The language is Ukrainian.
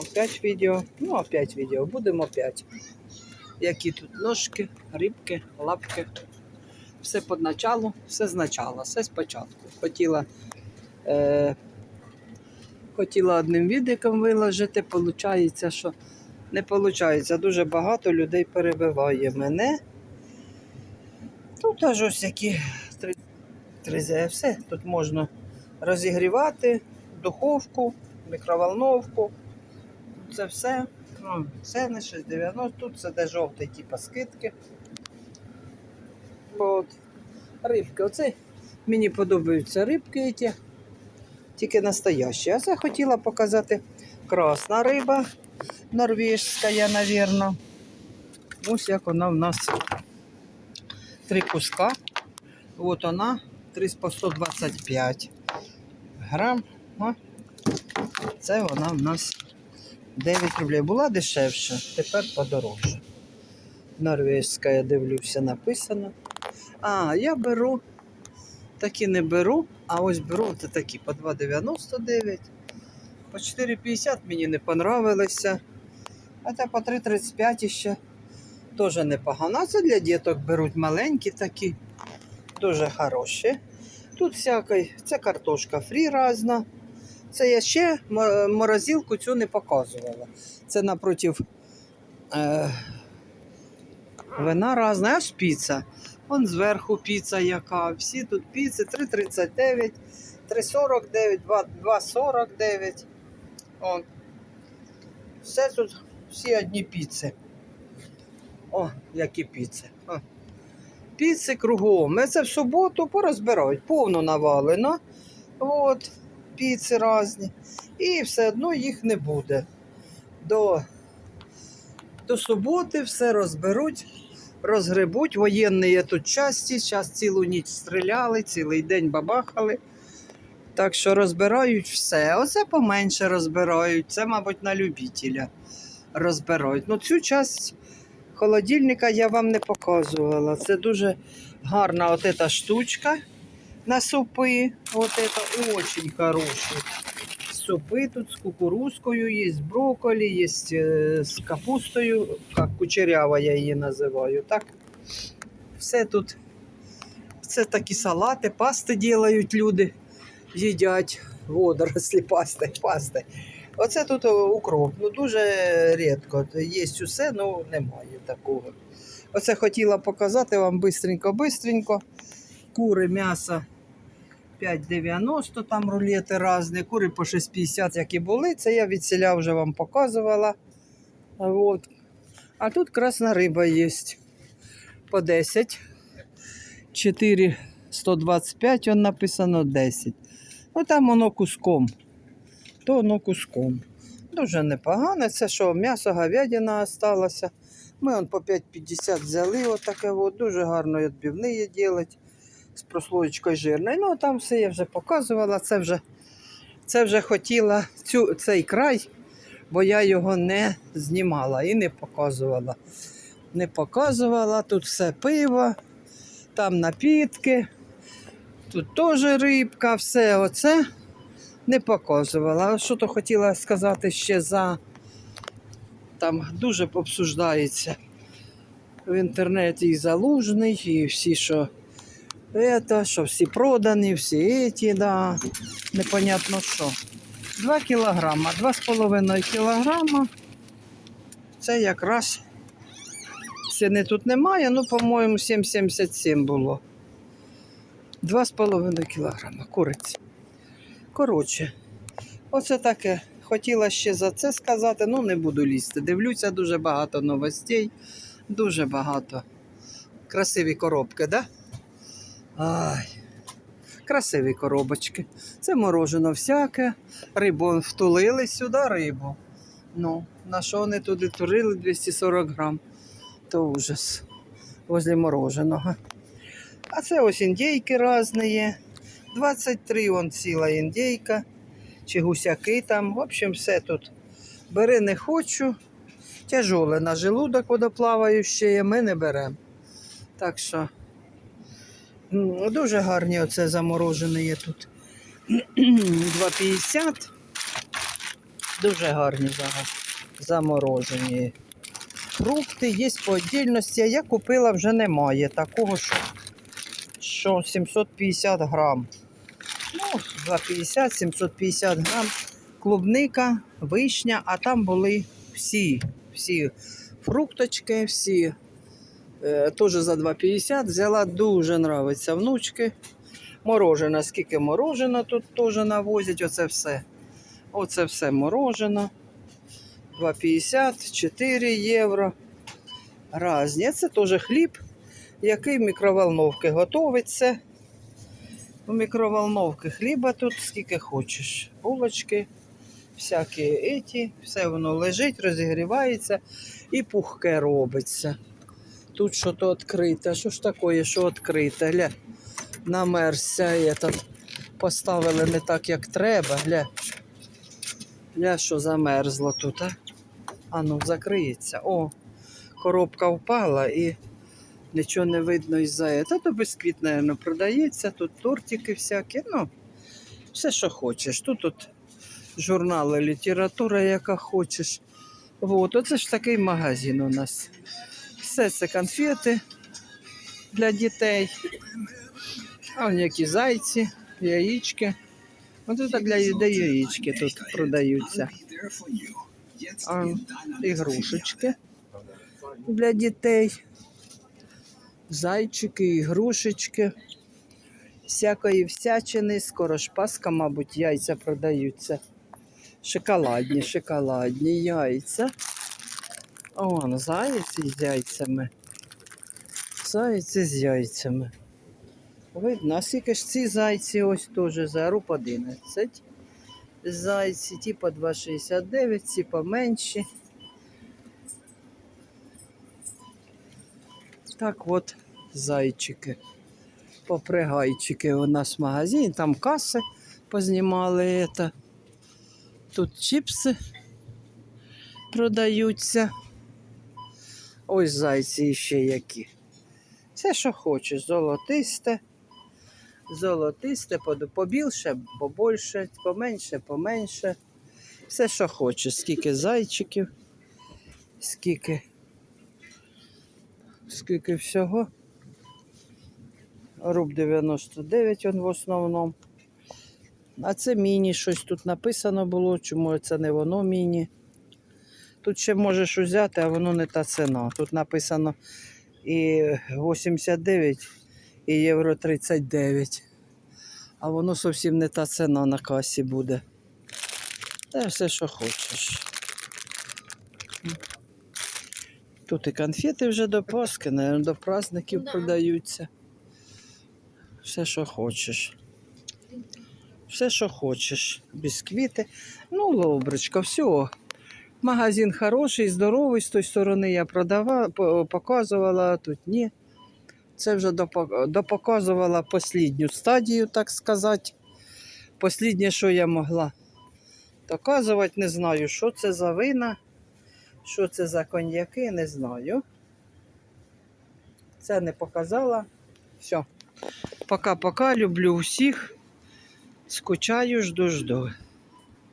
Опять відео. Ну, опять відео. Будемо опять. Які тут ножки, рибки, лапки. Все під началу, все з начала, все спочатку. Хотіла, е, хотіла одним відиком виложити, виходить, що не виходить. Дуже багато людей перебиває мене. Тут аж ось які три, три все. Тут можна розігрівати, духовку, мікроволновку. Це все. Ну, це не 6,90, тут це де жовтий, типу скидки. От. Рибки. Оце мені подобаються рибки ті, тільки настоящі. А це хотіла показати красна риба норвежська, навірно. Ось як вона в нас три куска. От вона 3 по 125 грам. О, це вона в нас 9 рублів. Була дешевша, тепер подорожче. Норвежська, я дивлюся, написано. А, я беру, такі не беру, а ось беру от такі по 2,99. По 4,50 мені не понравилися. А те по 3,35 ще теж непогано. Це для діток беруть маленькі такі, дуже хороші. Тут всякий, це картошка фрі різна. Це я ще мо- морозилку цю не показувала. Це напротив е, вина різна, аж піца. Вон зверху піца яка. Всі тут піци 3,39, 3,49, 2,49. О. Все тут всі одні піци. О, які піци. О. Піци кругом. Це в суботу порозбирають, повно навалено. От, піци різні. І все одно їх не буде. До, до суботи все розберуть, розгребуть. Воєнні є тут часті, зараз цілу ніч стріляли, цілий день бабахали. Так що розбирають все. Оце поменше розбирають. Це, мабуть, на любителя розбирають. Ну, цю часть холодильника я вам не показувала. Це дуже гарна от эта штучка на супи. Вот это очень хорошие. Супи тут з кукурузкою, є з брокколі, є е, з капустою, як кучерява я її називаю. Так, все тут. Це такі салати, пасти ділають люди, їдять водорослі, пасти, пасти. Оце тут укроп. Ну дуже рідко. Є усе, ну немає такого. Оце хотіла показати вам бистренько-бистренько. Кури, м'ясо 5,90, там рулети різні, кури по 6,50, які були. Це я від селя вже вам показувала. От. А тут красна риба є. По 10. 4, 125, он написано 10. Ну там воно куском. То воно куском. Дуже непогане. Це що, м'ясо говядина осталося. Ми он по 5,50 взяли, отаке от, дуже гарно і відбивні ділять з прослоєчкою жирною. Ну, там все я вже показувала. Це вже, це вже хотіла цю, цей край, бо я його не знімала і не показувала. Не показувала, тут все пиво, там напітки, тут теж рибка, все оце не показувала. Що то хотіла сказати ще за там дуже обсуждається в інтернеті і залужний, і всі, що это, що всі продані, всі ті, да, непонятно що. 2 кілограма, 2,5 кілограма. Це якраз ціни тут немає, ну, по-моєму, 7,77 було. 2,5 кілограма куриці. Коротше, оце таке. Хотіла ще за це сказати, ну не буду лізти. Дивлюся, дуже багато новостей, дуже багато. Красиві коробки, да? Ай, красиві коробочки. Це морожено всяке. Рибу втулили сюди рибу. Ну, на що вони туди турили 240 грам? То ужас. Возле мороженого. А це ось індейки різні є. 23 вон ціла індейка. Чи гусяки там. В общем, все тут. Бери не хочу. Тяжоле на желудок водоплаваюче, ми не беремо. Так що дуже гарні оце заморожені є тут. 2,50. Дуже гарні заморожені. Фрукти є по отдільності, а я купила вже немає такого, що, що 750 грам. Ну, за 50-750 грам клубника, вишня, а там були всі, всі фрукточки, всі теж за 2,50. Взяла дуже нравиться внучки. Морожено, скільки морожено тут теж навозять, оце все. Оце все морожено. 2,50, 4 євро. Разні. Це теж хліб, який в мікроволновці готовиться. У мікроволновки хліба тут скільки хочеш. Булочки, всякі еті, все воно лежить, розігрівається і пухке робиться. Тут що то відкрите. Що ж таке, що відкрите? Гля, намерзся этот. Поставили не так, як треба. Гля, гля що замерзло тут, а? А ну, закриється. О, коробка впала і нічого не видно із-за этого. То бісквіт, мабуть, продається, тут тортики всякі, ну, все, що хочеш. Тут, тут журнали, література, яка хочеш. Вот, оце ж такий магазин у нас. Все це конфети для дітей. А які зайці, яєчки. Ось це для дітей яєчки тут продаються. А, ігрушечки для дітей. Зайчики, ігрушечки. Всякої всячини. Скоро ж Пасха, мабуть, яйця продаються. Шоколадні, шоколадні яйця. О, зайці з яйцями. Зайці з яйцями. Видно, а скільки ж ці зайці ось теж за руб 11. Зайці, ті по 2,69, ці поменші. Так от зайчики. Попригайчики у нас магазин, там каси познімали. Это. Тут чіпси продаються. Ось зайці ще які. Все, що хочеш, золотисте. Золотисте, побільше, побольше, поменше, поменше. Все, що хочеш. Скільки зайчиків, скільки, скільки всього. Руб 99 он в основному. А це міні, щось тут написано було, чому це не воно міні. Тут ще можеш взяти, а воно не та ціна. Тут написано і 89, і євро 39. А воно зовсім не та ціна на касі буде. Та все, що хочеш. Тут і конфети вже до Пасхи, навіть до праздників Да. продаються. Все, що хочеш. Все, що хочеш. Бісквіти. Ну, лобричка, все. Магазин хороший, здоровий. З тої сторони я продавала, показувала, а тут ні. Це вже допоказувала останню стадію, так сказати. Посліднє, що я могла доказувати, не знаю, що це за вина, що це за коньяки, не знаю. Це не показала. Все. Пока-пока, люблю всіх. Скучаю, жду, жду.